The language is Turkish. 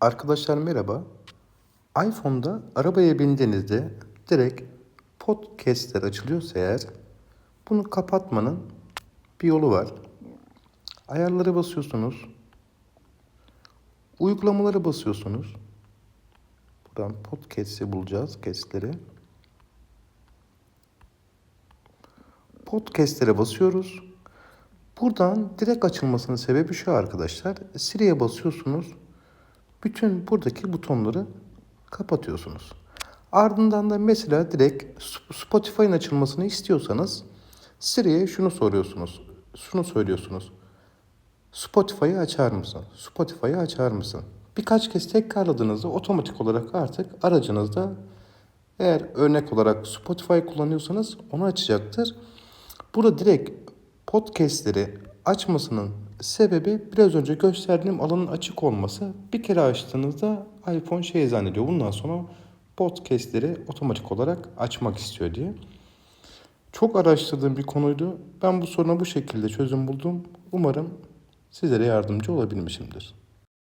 Arkadaşlar merhaba. iPhone'da arabaya bindiğinizde direkt podcastler açılıyorsa eğer bunu kapatmanın bir yolu var. Ayarlara basıyorsunuz. Uygulamalara basıyorsunuz. Buradan podcast'i bulacağız, kestleri. Podcast'lere basıyoruz. Buradan direkt açılmasının sebebi şu arkadaşlar. Siri'ye basıyorsunuz. Bütün buradaki butonları kapatıyorsunuz. Ardından da mesela direkt Spotify'ın açılmasını istiyorsanız Siri'ye şunu soruyorsunuz. Şunu söylüyorsunuz. Spotify'ı açar mısın? Spotify'ı açar mısın? Birkaç kez tekrarladığınızda otomatik olarak artık aracınızda eğer örnek olarak Spotify kullanıyorsanız onu açacaktır. Burada direkt podcastleri açmasının sebebi biraz önce gösterdiğim alanın açık olması. Bir kere açtığınızda iPhone şey zannediyor. Bundan sonra podcastleri otomatik olarak açmak istiyor diye. Çok araştırdığım bir konuydu. Ben bu soruna bu şekilde çözüm buldum. Umarım sizlere yardımcı olabilmişimdir.